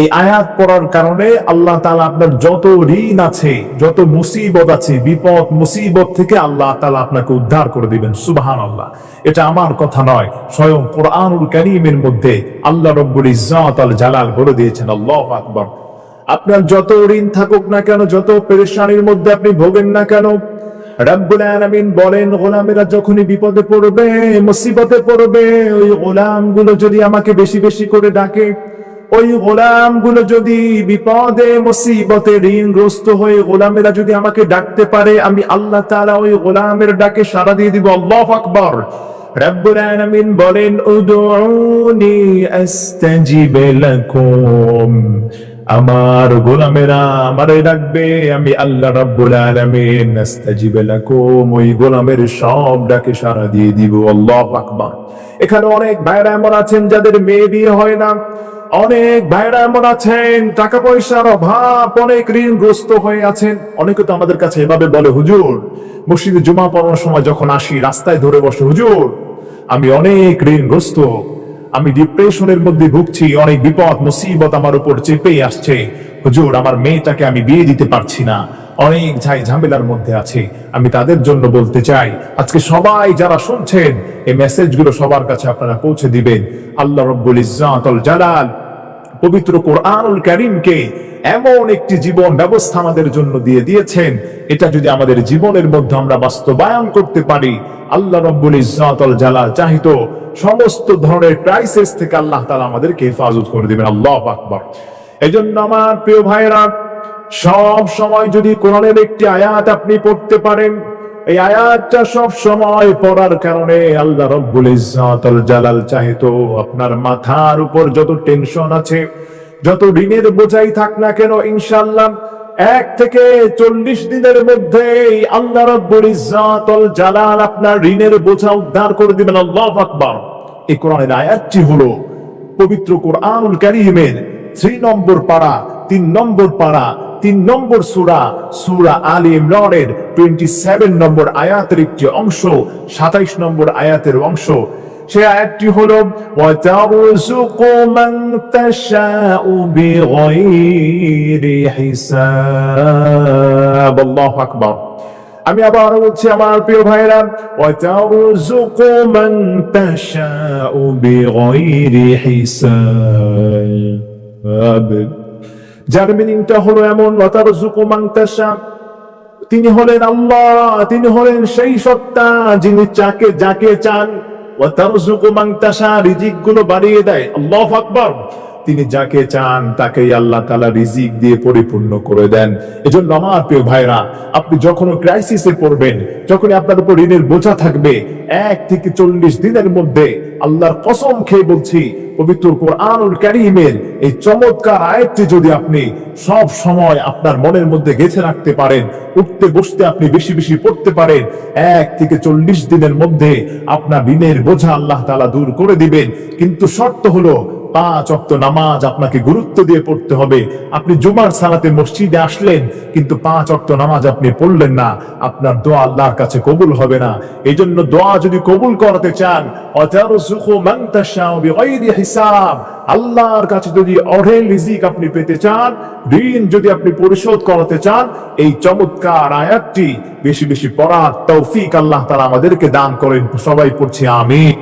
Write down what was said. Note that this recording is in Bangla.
এই আয়াত পড়ার কারণে আল্লাহ তালা আপনার যত ঋণ আছে, যত মুসিবত আছে, বিপদ, মুসিবত থেকে আল্লাহ তালা আপনাকে উদ্ধার করে দিবেন সুবাহান আল্লাহ এটা আমার কথা নয়, স্বয়ং কোরআনুল করিমের মধ্যে আল্লাহ রব্বুল ইজ্জাত আল জালাল বলে দিয়েছেন, আল্লাহ আকবর। আপনার যত ঋণ থাকুক না কেন, যত পেরেশানির মধ্যে আপনি ভোগেন না কেন, রব্বুল আলামিন বলেন, গোলামেরা যখনই বিপদে পড়বে, মুসিবতে পড়বে, ওই গোলামগুলো যদি আমাকে বেশি বেশি করে ডাকে ওই গোলামগুলো যদি বিপদে, মুসিবতে ঋণগ্রস্ত হয়ে গোলামেরা যদি আমাকে ডাকতে পারে, আমি আল্লাহ তাআলা ওই গোলামের ডাকে সাড়া দিয়ে দিব। আল্লাহু আকবার। রব্বুল আলামিন বলেন, উদউনি আস্তাজিব লাকুম। আমার গোলামেরা আমারে ডাকবে, আমি আল্লাহ রাব্বুল আলামিন আস্তাজিব লাকুম। ওই গোলামের সব ডাকে সাড়া দিয়ে দিব। আল্লাহু আকবার। এখানে অনেক ভাইরা এমন আছেন যাদের মেয়ে বিয়ে হয় না। অনেক ভাইরা এমন আছেন টাকা পয়সার অভাব, অনেক ঋণগ্রস্ত হয়ে আছেন। অনেকে তো আমাদের কাছে এভাবে বলে, হুজুর, মসজিদে জুমা পড়ানোর সময় যখন আসি, রাস্তায় ধরে বসে, হুজুর, আমি অনেক ঋণগ্রস্ত, আমি ডিপ্রেশনের মধ্যে ভুগছি, অনেক বিপদ, মুসিবত আমার উপর চেপেই আসছে। হুজুর, আমার মেয়েটাকে আমি বিয়ে দিতে পারছি না। অনেক ঝাই ঝামেলার মধ্যে আছে। আমি তাদের জন্য বলতে চাই, আজকে সবাই যারা শুনছেন এই মেসেজগুলো সবার কাছে আপনারা পৌঁছে দিবেন। আল্লাহ রব্বুল ইজ্জাতুল জালাল পবিত্র কোরআনুল করিমকে এমন একটি জীবন ব্যবস্থা আমাদের জন্য দিয়ে দিয়েছেন। এটা যদি আমাদের জীবনের মধ্যে আমরা বাস্তবায়ন করতে পারি, আল্লাহ রব্বুল ইজ্জাতুল জালাল চাহিত সমস্ত ধরনের ক্রাইসিস থেকে আল্লাহ তালা আমাদেরকে হেফাজত করে দিবেন। আল্লাহু এই জন্য আমার প্রিয় ভাইরা সব সময় যদি কোরআনের একটি আয়াত আপনি পড়তে পারেন এই আয়াতটা সব সময় পড়ার কারণে আল্লাহ রব্বুল ইজ্জাতুল জালাল চাহিতো। আপনার মাথার উপর যত টেনশন আছে, যত ঋণের বোঝাই থাক না কেন, ইনশাআল্লাহ এক থেকে চল্লিশ দিনের মধ্যে আল্লাহ রব্বুল ইজ্জাতুল জালাল আপনার ঋণের বোঝা উদ্ধার করে দিবেন। আল্লাহু আকবার। এই কোরআনের আয়াতটি হলো পবিত্র কোরআনুল কারীমের থ্রি নম্বর পাড়া তিন নম্বর পাড়া তিন নম্বর সুরা সুরা আলী ইমরানের টোয়েন্টি সেভেন নম্বর আয়াতের একটি অংশ, সাতাইশ নম্বর আয়াতের অংশ। সে আয়াতটি হল আমি আবার বলছি, আমার প্রিয় ভাইরা যার মিনিংটা হলো এমন ওয়াতারযুকু মান তাশাউ তিনি হলেন আল্লাহ, তিনি হলেন সেই সত্তা যিনি চাকে যাকে চান। তিনি যাকে চান, তাকেই আল্লাহ তাআলা রিজিক দিয়ে পরিপূর্ণ করে দেন। এজন্য আমার প্রিয় ভাইরা, আপনি যখন ক্রাইসিসে পড়বেন যখন আপনার উপর ঋণের বোঝা থাকবে, এক থেকে চল্লিশ দিনের মধ্যে আল্লাহর কসম খেয়ে বলছি পবিত্র কোরআনুল কারীমের এই চমৎকার আয়াতটি যদি আপনি সব সময় আপনার মনের মধ্যে গেছে রাখতে পারেন, উঠতে বসতে আপনি বেশি বেশি পড়তে পারেন, এক থেকে চল্লিশ দিনের মধ্যে আপনার ঋণের বোঝা আল্লাহ তালা দূর করে দিবেন। কিন্তু শর্ত হলো পাঁচ অক্ত নামাজ আপনাকে গুরুত্ব দিয়ে পড়তে হবে। আপনি জুমার সালাতে মসজিদে আসলেন, কিন্তু পাঁচ অক্ত নামাজ আপনি পড়লেন না। আপনার দোয়া আল্লাহর কাছে কবুল হবে না। এই জন্য দোয়া যদি কবুল করাতে চান আল্লাহর কাছে যদি অঢেল রিজিক আপনি পেতে চান ঋণ যদি আপনি পরিশোধ করাতে চান, এই চমৎকার আয়াতটি বেশি বেশি পড়ার তৌফিক আল্লাহ তাআলা আমাদেরকে দান করেন। সবাই পড়ছি আমিন।